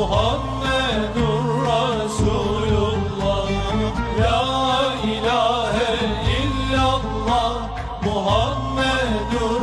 Muhammedur Resulullah La ilahe illallah. Muhammedur